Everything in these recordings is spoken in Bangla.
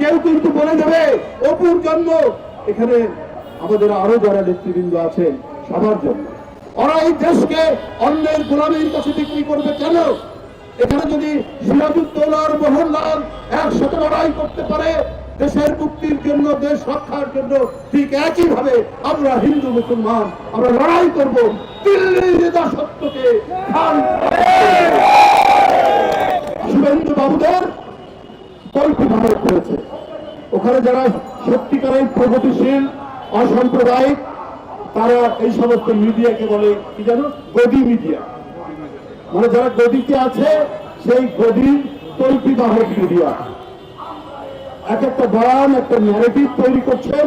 কেউ কিন্তু বলে দেবে, অপুর জন্ম। এখানে আমাদের আরও যারা নেতৃবৃন্দ আছেন, সবার জন্য। ওরা এই দেশকে অন্যের গোলামীর কাছে বিক্রি করবে কেন? এখানে যদি সিরাজুদ্দৌলার মোহনলাল একসাথে লড়াই করতে পারে, দেশের মুক্তির জন্য, দেশ রক্ষার জন্য ঠিক একই ভাবে আমরা হিন্দু, মুসলমান, আমরা লড়াই করব দিল্লির খান শুভেন্দু বাবুদের কল্পিতভাবে করেছে। ওখানে যারা সত্যিকারের প্রগতিশীল, অসাম্প্রদায়িক, তারা এই সমস্ত মিডিয়াকে বলে কি জানো গদি মিডিয়া। মানে যারা গদিতে আছে, সেই গদির তল্পিবাহক মিডিয়া। এক একটা বয়ান একটা ন্যারেটিভ তৈরি করছেন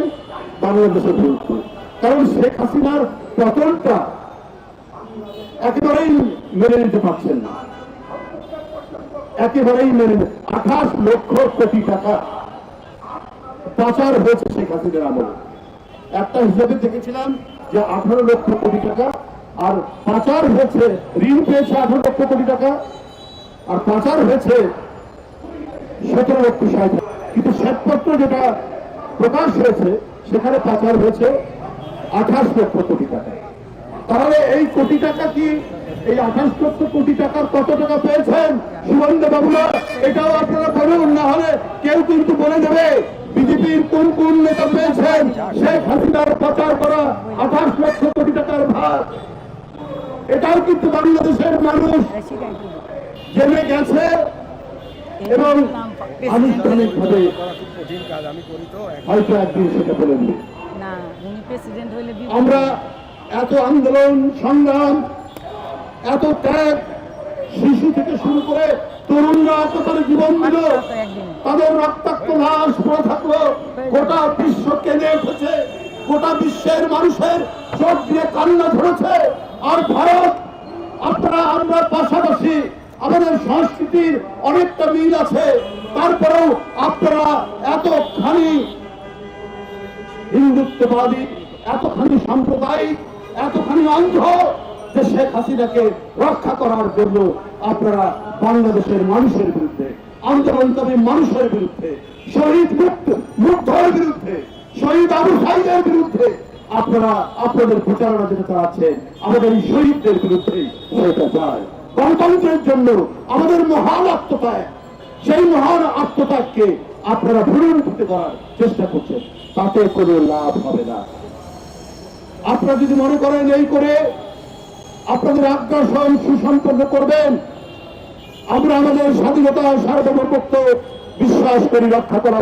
বাংলাদেশের বিরুদ্ধে। কারণ শেখ হাসিনার পতনটা একেবারেই মেনে নিতে পারছেন না। একেবারেই মেনে নিতে আঠাশ লক্ষ কোটি টাকা। পাচার হয়েছে শেখ হাসিনার আমলে। একটা হিসাবে দেখেছিলাম যে আঠারো লক্ষ কোটি টাকা, আর পাচার হয়েছে, ঋণ পেয়েছে আঠারো লক্ষ কোটি টাকা, আর পাচার হয়েছে সতেরো লক্ষ ষাট কিন্তু শ্বেতপত্র যেটা প্রকাশ হয়েছে, সেখানে পাচার হয়েছে আঠাশ লক্ষ কোটি টাকা। তাহলে এই কোটি টাকা কি, এই আঠাশ লক্ষ কোটি টাকার কত টাকা পেয়েছেন? বাবুরা এটাও আপনারা বলুন না হলে কেউ কিন্তু বলে দেবে বিজেপির কোন কোন নেতা পেয়েছেন? শেখ হাসিনার পাচার করা আঠাশ লক্ষ কোটি টাকার এটাও কিন্তু বাংলাদেশের মানুষ জেনে গেছে এবং তো এক- হয়তো একদিন সেটা বলে দিই আমরা এত আন্দোলন সংগ্রাম এত ত্যাগ শিশু থেকে শুরু করে তরুণরা এত করে জীবন দিল তাদের রক্তাক্ত লাশ পড়ে থাকল। গোটা বিশ্ব কেঁদে উঠেছে। গোটা বিশ্বের মানুষের চোখ দিয়ে কান্না ধরেছে আর ভারত আপনারা আমরা পাশাপাশি আমাদের সংস্কৃতির অনেকটা মিল আছে। তারপরেও আপনারা এতখানি হিন্দুত্ববাদী এতখানি সাম্প্রদায়িক এতখানি অন্ধ যে শেখ হাসিনাকে রক্ষা করার জন্য আপনারা বাংলাদেশের মানুষের বিরুদ্ধে, আন্দোলনকারী মানুষের বিরুদ্ধে, শহীদ মুক্ত মুগ্ধের বিরুদ্ধে, শহীদ আবু সাইদের বিরুদ্ধে আপনারা আপনাদের প্রচারণা যেটা চালাচ্ছেন আমাদের এই শহীদদের বিরুদ্ধে সেটা যায় গণতন্ত্রের জন্য আমাদের মহান আত্মত্যাগ, সেই মহান আত্মত্যাগকে আপনারা ভুলুণ্ঠিত করার চেষ্টা করছেন, তাতে কোনো লাভ হবে না। আপনারা যদি মনে করেন এই করে আপনাদের আগ্রাসন সুসম্পন্ন করবেন। আমরা আমাদের স্বাধীনতা সার্বভৌমত্ব বিশ্বাস করি রক্ষা করার